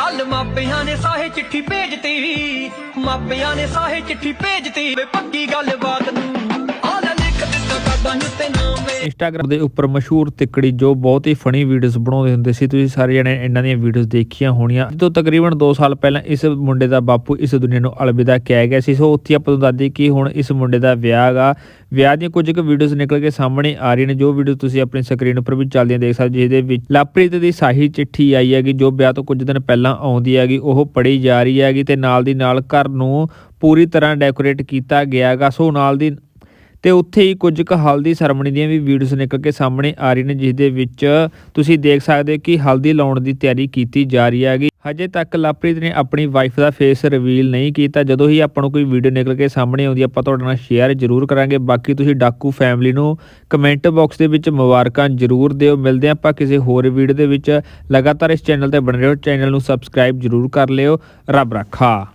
ਕੱਲ ਮਾਪਿਆਂ ਨੇ ਸਾਹੇ ਚਿੱਠੀ ਭੇਜਤੀ, ਮਾਪਿਆਂ ਨੇ ਸਾਹੇ ਚਿੱਠੀ ਭੇਜਤੀ ਵੇ ਪੱਕੀ ਗੱਲਬਾਤ ਨੂੰ ਨਾਮ ਇੰਸਟਾਗ੍ਰਾਮ ਦੇ ਉੱਪਰ ਮਸ਼ਹੂਰ ਤਿੱਕੜੀ ਜੋ ਬਹੁਤ ਹੀ ਫਨੀ ਵੀਡੀਓਜ਼ ਬਣਾਉਂਦੇ ਹੁੰਦੇ ਸੀ, ਤੁਸੀਂ ਸਾਰੇ ਜਣੇ ਇਹਨਾਂ ਦੀਆਂ ਵੀਡੀਓਜ਼ ਦੇਖੀਆਂ ਹੋਣੀਆਂ। ਅੱਜ ਤੋਂ ਤਕਰੀਬਨ 2 ਸਾਲ ਪਹਿਲਾਂ ਇਸ ਮੁੰਡੇ ਦਾ ਬਾਪੂ ਇਸ ਦੁਨੀਆ ਨੂੰ ਅਲਵਿਦਾ ਕਹਿ ਗਿਆ ਸੀ, ਸੋ ਉੱਥੇ ਆਪਾਂ ਨੂੰ ਦੱਸਦੀ ਕਿ ਹੁਣ ਇਸ ਮੁੰਡੇ ਦਾ ਵਿਆਹ ਗਾ। ਵਿਆਹ ਦੀਆਂ ਕੁਝ ਕੁ ਵੀਡੀਓਜ਼ ਨਿਕਲ ਕੇ ਸਾਹਮਣੇ ਆ ਰਹੀਆਂ ਨੇ, ਜੋ ਵੀਡੀਓ ਤੁਸੀਂ ਆਪਣੀ ਸਕਰੀਨ ਉੱਪਰ ਵੀ ਚੱਲਦੀਆਂ ਦੇਖ ਸਕਦੇ ਹੋ, ਜਿਹਦੇ ਵਿੱਚ ਲਾਪ੍ਰੀਤ ਦੀ ਸਾਹੀ ਚਿੱਠੀ ਆਈ ਹੈਗੀ, ਜੋ ਵਿਆਹ ਤੋਂ ਕੁਝ ਦਿਨ ਪਹਿਲਾਂ ਆਉਂਦੀ ਹੈਗੀ, ਉਹ ਪੜ੍ਹੀ ਜਾ ਰਹੀ ਹੈਗੀ ਤੇ ਨਾਲ ਦੀ ਨਾਲ ਘਰ ਨੂੰ ਪੂਰੀ ਤਰ੍ਹਾਂ ਡੈਕੋਰੇਟ ਕੀਤਾ ਗਿਆ ਹੈਗਾ। ਸੋ ਨਾਲ ਦੀ ਤੇ ਉੱਥੇ ਹੀ ਕੁਝ ਕੁ ਹਲਦੀ ਸੈਰਮਨੀ ਦੀਆਂ ਵੀ ਵੀਡੀਓਜ਼ ਨਿਕਲ ਕੇ ਸਾਹਮਣੇ ਆ ਰਹੀਆਂ ਨੇ ਜਿਸ ਦੇ ਵਿੱਚ ਤੁਸੀਂ ਦੇਖ ਸਕਦੇ ਹੋ ਕਿ ਹਲਦੀ ਲਾਉਣ ਦੀ ਤਿਆਰੀ ਕੀਤੀ ਜਾ ਰਹੀ ਹੈਗੀ। ਹਜੇ ਤੱਕ ਲਵਪ੍ਰੀਤ ਨੇ ਆਪਣੀ ਵਾਈਫ ਦਾ ਫੇਸ ਰਿਵੀਲ ਨਹੀਂ ਕੀਤਾ। ਜਦੋਂ ਹੀ ਆਪਾਂ ਨੂੰ ਕੋਈ ਵੀਡੀਓ ਨਿਕਲ ਕੇ ਸਾਹਮਣੇ ਆਉਂਦੀ, ਆਪਾਂ ਤੁਹਾਡੇ ਨਾਲ ਸ਼ੇਅਰ ਜ਼ਰੂਰ ਕਰਾਂਗੇ। ਬਾਕੀ ਤੁਸੀਂ ਡਾਕੂ ਫੈਮਿਲੀ ਨੂੰ ਕਮੈਂਟ ਬਾਕਸ ਦੇ ਵਿੱਚ ਮੁਬਾਰਕਾਂ ਜ਼ਰੂਰ ਦਿਓ। ਮਿਲਦੇ ਹਾਂ ਆਪਾਂ ਕਿਸੇ ਹੋਰ ਵੀਡੀਓ ਦੇ ਵਿੱਚ। ਲਗਾਤਾਰ ਇਸ ਚੈਨਲ ਤੇ ਬਣੇ ਰਹੋ। ਚੈਨਲ ਨੂੰ ਸਬਸਕ੍ਰਾਈਬ ਜ਼ਰੂਰ ਕਰ ਲਿਓ। ਰੱਬ ਰੱਖਾ।